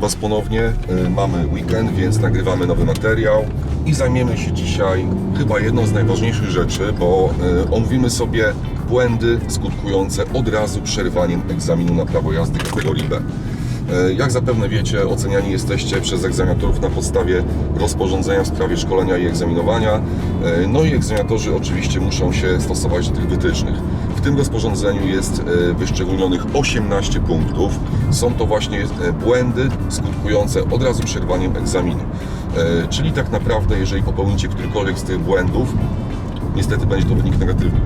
Witam Was ponownie. E, Mamy weekend, więc nagrywamy nowy materiał i zajmiemy się dzisiaj chyba jedną z najważniejszych rzeczy, bo e, omówimy sobie błędy skutkujące od razu przerwaniem egzaminu na prawo jazdy kategorii B. E, Jak zapewne wiecie, oceniani jesteście przez egzaminatorów na podstawie rozporządzenia w sprawie szkolenia i egzaminowania. No i egzaminatorzy oczywiście muszą się stosować do tych wytycznych. W tym rozporządzeniu jest e, wyszczególnionych 18 punktów. Są to właśnie e, błędy skutkujące od razu przerwaniem egzaminu. E, Czyli tak naprawdę, jeżeli popełnicie którykolwiek z tych błędów, niestety będzie to wynik negatywny.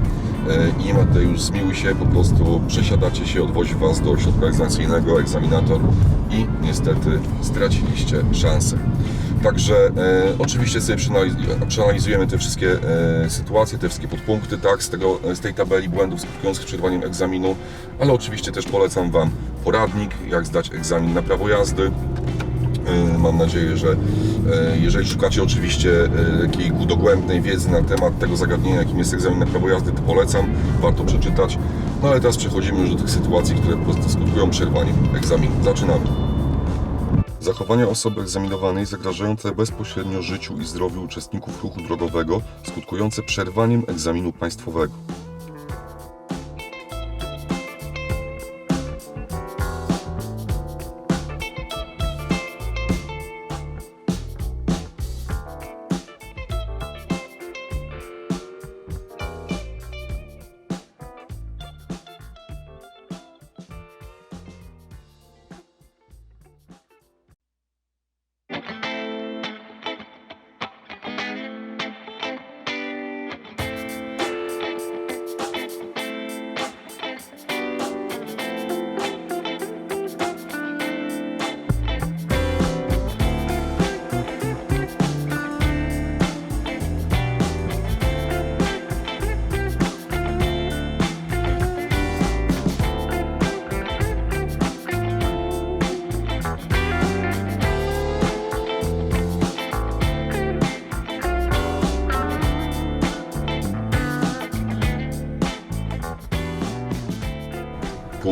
I nie ma tutaj już zmiłuj się, po prostu przesiadacie się, odwozi Was do ośrodka egzaminacyjnego, egzaminator i niestety straciliście szansę. Także e, oczywiście sobie przeanaliz- przeanalizujemy te wszystkie e, sytuacje, te wszystkie podpunkty, tak, z, tego, z tej tabeli błędów skutkujących przerwaniem egzaminu, ale oczywiście też polecam Wam poradnik, jak zdać egzamin na prawo jazdy. E, Mam nadzieję, że e, jeżeli szukacie oczywiście e, jakiej dogłębnej wiedzy na temat tego zagadnienia, jakim jest egzamin na prawo jazdy, to polecam, warto przeczytać. No ale teraz przechodzimy już do tych sytuacji, które po prostu skutkują przerwaniem egzaminu. Zaczynamy. Zachowania osoby egzaminowanej zagrażające bezpośrednio życiu i zdrowiu uczestników ruchu drogowego, skutkujące przerwaniem egzaminu państwowego.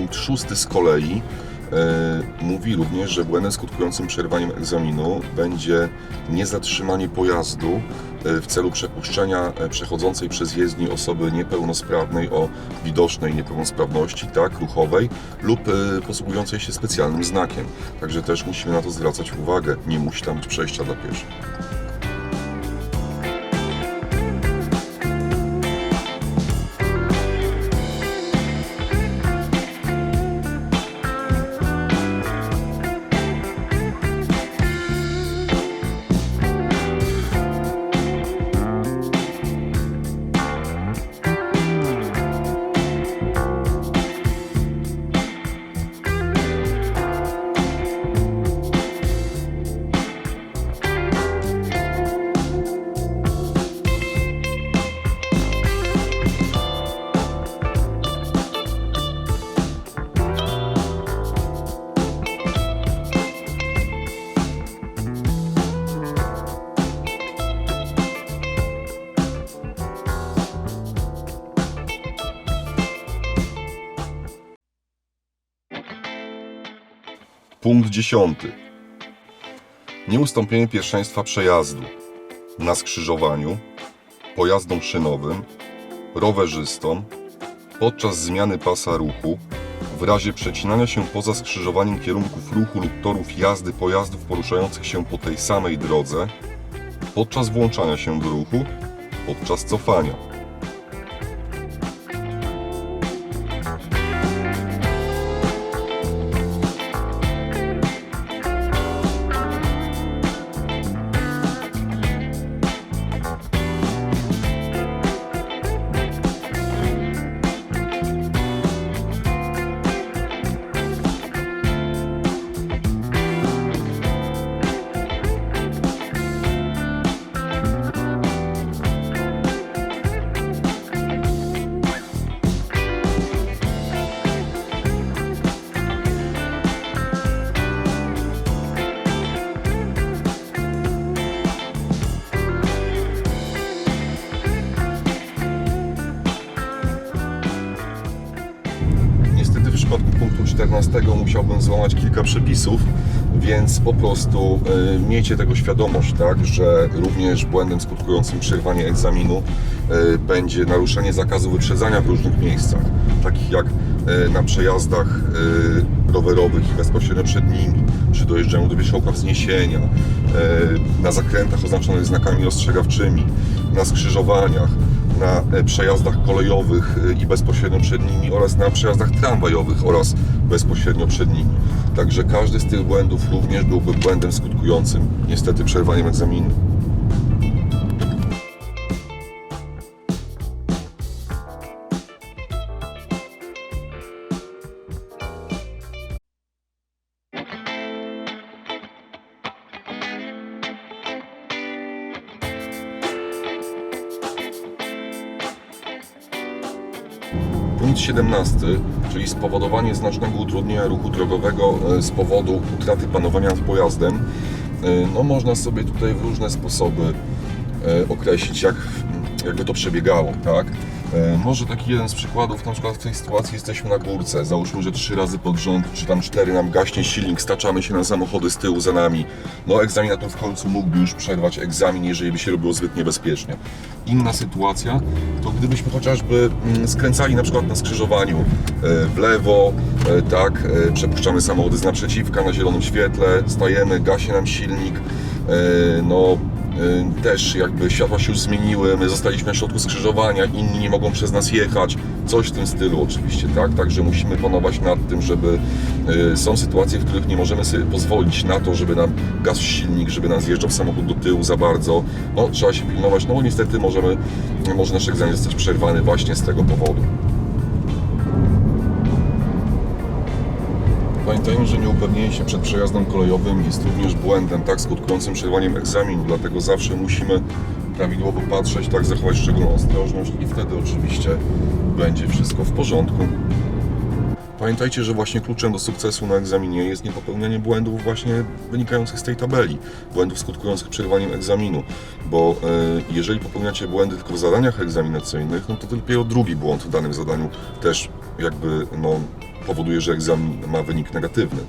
Punkt szósty z kolei e, mówi również, że błędem skutkującym przerwaniem egzaminu będzie niezatrzymanie pojazdu e, w celu przepuszczenia e, przechodzącej przez jezdni osoby niepełnosprawnej o widocznej niepełnosprawności, tak, ruchowej lub posługującej się specjalnym znakiem. Także też musimy na to zwracać uwagę. Nie musi tam być przejścia dla pieszych. Punkt dziesiąty. Nieustąpienie pierwszeństwa przejazdu na skrzyżowaniu, pojazdom szynowym, rowerzystom, podczas zmiany pasa ruchu, w razie przecinania się poza skrzyżowaniem kierunków ruchu lub torów jazdy pojazdów poruszających się po tej samej drodze, podczas włączania się do ruchu, podczas cofania. Przypadku punktu 14 musiałbym złamać kilka przepisów. Więc po prostu y, miejcie tego świadomość, tak, że również błędem skutkującym przerwanie egzaminu y, będzie naruszenie zakazu wyprzedzania w różnych miejscach, takich jak y, na przejazdach y, rowerowych i bezpośrednio przed nimi, przy dojeżdżaniu do wierzchołka wzniesienia, y, na zakrętach oznaczonych znakami ostrzegawczymi, na skrzyżowaniach, na e, przejazdach kolejowych y, i bezpośrednio przed nimi oraz na przejazdach tramwajowych oraz bezpośrednio przed nimi. Także każdy z tych błędów również byłby błędem skutkującym niestety przerwaniem egzaminu. Punkt 17, czyli spowodowanie znacznego utrudnienia ruchu drogowego e, z powodu utraty panowania nad pojazdem. E, No, można sobie tutaj w różne sposoby e, określić, jak, jakby to przebiegało, tak? E, Może taki jeden z przykładów, na przykład w tej sytuacji jesteśmy na górce, załóżmy, że trzy razy pod rząd, czy tam cztery nam gaśnie silnik, staczamy się na samochody z tyłu za nami. No egzaminator w końcu mógłby już przerwać egzamin, jeżeli by się robiło zbyt niebezpiecznie. Inna sytuacja, to gdybyśmy chociażby mm, skręcali na przykład na skrzyżowaniu e, w lewo, e, tak, przepuszczamy samochody z naprzeciwka na zielonym świetle, stajemy, gaśnie nam silnik, no też jakby światła się już zmieniły, my zostaliśmy na środku skrzyżowania, inni nie mogą przez nas jechać, coś w tym stylu oczywiście, tak? Także musimy panować nad tym, żeby y, są sytuacje, w których nie możemy sobie pozwolić na to, żeby nam gasł silnik, żeby nam zjeżdżał samochód do tyłu za bardzo. No, trzeba się pilnować, no bo niestety możemy, może nasz egzamin zostać przerwany właśnie z tego powodu. Pamiętajmy, że nieupewnienie się przed przejazdem kolejowym jest również błędem, tak, skutkującym przerwaniem egzaminu, dlatego zawsze musimy prawidłowo patrzeć, tak, zachować szczególną ostrożność i wtedy oczywiście będzie wszystko w porządku. Pamiętajcie, że właśnie kluczem do sukcesu na egzaminie jest niepopełnianie błędów właśnie wynikających z tej tabeli, błędów skutkujących przerwaniem egzaminu, bo e, jeżeli popełniacie błędy tylko w zadaniach egzaminacyjnych, no to dopiero drugi błąd w danym zadaniu też jakby no, powoduje, że egzamin ma wynik negatywny.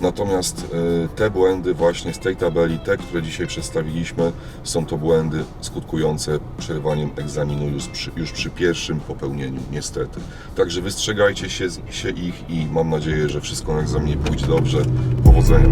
Natomiast e, te błędy właśnie z tej tabeli, te, które dzisiaj przedstawiliśmy, są to błędy skutkujące przerwaniem egzaminu już przy, już przy pierwszym popełnieniu, niestety. Także wystrzegajcie się, się ich i mam nadzieję, że wszystko na egzaminie pójdzie dobrze. Powodzenia.